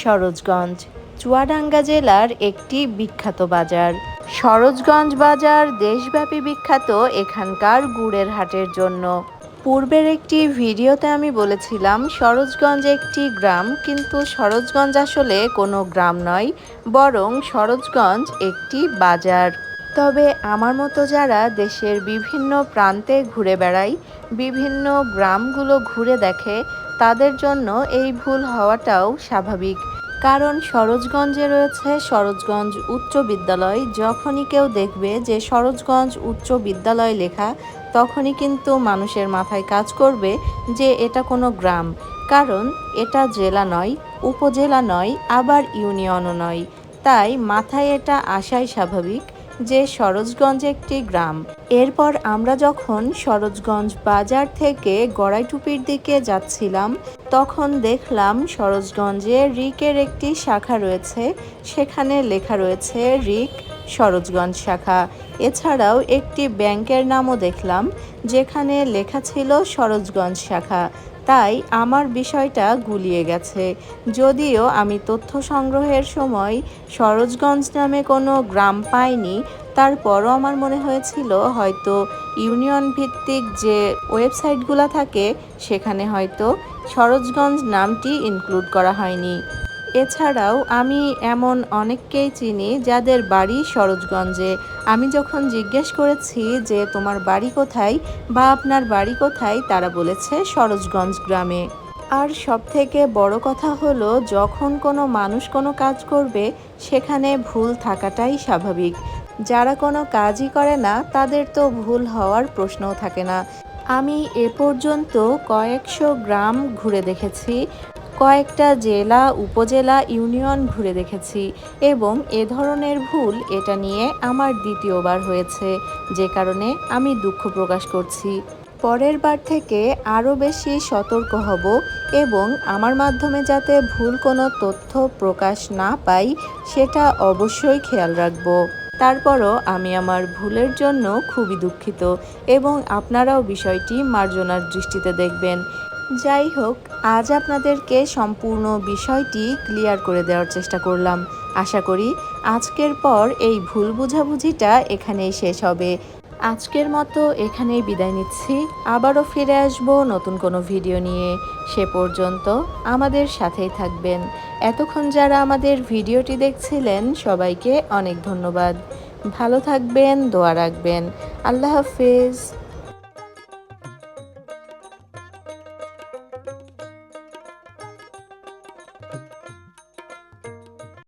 সরোজগঞ্জ, চুয়াডাঙ্গা জেলার একটি বিখ্যাত বাজার। সরোজগঞ্জ বাজার দেশব্যাপী বিখ্যাত এখানকার গুড়ের হাটের জন্য। পূর্বের একটি ভিডিওতে আমি বলেছিলাম, সরোজগঞ্জ একটি গ্রাম, কিন্তু সরোজগঞ্জ আসলে কোনো গ্রাম নয়, বরং সরোজগঞ্জ একটি বাজার। তবে আমার মতো যারা দেশের বিভিন্ন প্রান্তে ঘুরে বেড়ায়, বিভিন্ন গ্রামগুলো ঘুরে দেখে তাদের জন্য এই ভুল হওয়াটাও স্বাভাবিক। কারণ সরোজগঞ্জে রয়েছে সরোজগঞ্জ উচ্চ বিদ্যালয়। যখনই কেউ দেখবে যে সরোজগঞ্জ উচ্চ বিদ্যালয় লেখা, তখনই কিন্তু মানুষের মাথায় কাজ করবে যে এটা কোনো গ্রাম। কারণ এটা জেলা নয়, উপজেলা নয়, আবার ইউনিয়নও নয়। তাই মাথায় এটা আসাই স্বাভাবিক। যে সরোজগঞ্জ একটি গ্রাম। এরপর আমরা যখন সরোজগঞ্জ বাজার থেকে গড়াইটুপির দিকে যাচ্ছিলাম, তখন দেখলাম সরোজগঞ্জে রিকের একটি শাখা রয়েছে। সেখানে লেখা রয়েছে, রিক সরোজগঞ্জ শাখা। এছাড়াও একটি ব্যাংকের নামও দেখলাম, যেখানে লেখা ছিল সরোজগঞ্জ শাখা। তাই আমার বিষয়টা গুলিয়ে গেছে। যদিও আমি তথ্য সংগ্রহের সময় সরোজগঞ্জ নামে কোনো গ্রাম পাইনি, তারপরও আমার মনে হয়েছিল হয়তো ইউনিয়ন ভিত্তিক যে ওয়েবসাইটগুলো থাকে, সেখানে হয়তো সরোজগঞ্জ নামটি ইনক্লুড করা হয়নি। এছাড়াও আমি এমন অনেককেই চিনি যাদের বাড়ি সরোজগঞ্জে। আমি যখন জিজ্ঞেস করেছি যে, তোমার বাড়ি কোথায়? বা, আপনার বাড়ি কোথায়? তারা বলেছে, সরোজগঞ্জ গ্রামে। আর সব থেকে বড় কথা হলো, যখন কোনো মানুষ কোনো কাজ করবে, সেখানে ভুল থাকাটাই স্বাভাবিক। যারা কোনো কাজই করে না, তাদের তো ভুল হওয়ার প্রশ্নও থাকে না। আমি এ পর্যন্ত কয়েকশো গ্রাম ঘুরে দেখেছি। কয়েকটা জেলা, উপজেলা, ইউনিয়ন ঘুরে দেখেছি এবং এ ধরনের ভুল এটা নিয়ে আমার দ্বিতীয়বার হয়েছে, যে কারণে আমি দুঃখ প্রকাশ করছি। পরের বার থেকে আরও বেশি সতর্ক হব এবং আমার মাধ্যমে যাতে ভুল কোনো তথ্য প্রকাশ না পাই, সেটা অবশ্যই খেয়াল রাখব। তারপরও আমি আমার ভুলের জন্য খুবই দুঃখিত এবং আপনারাও বিষয়টি মার্জনার দৃষ্টিতে দেখবেন। যাই হোক, আজ আপনাদেরকে সম্পূর্ণ বিষয়টি ক্লিয়ার করে দেওয়ার চেষ্টা করলাম। আশা করি আজকের পর এই ভুল বুঝাবুঝিটা এখানেই শেষ হবে। আজকের মতো এখানেই বিদায় নিচ্ছি। আবারও ফিরে আসব নতুন কোনো ভিডিও নিয়ে। সে পর্যন্ত আমাদের সাথেই থাকবেন। এতক্ষণ যারা আমাদের ভিডিওটি দেখছিলেন, সবাইকে অনেক ধন্যবাদ। ভালো থাকবেন, দোয়া রাখবেন। আল্লাহ হাফেজ।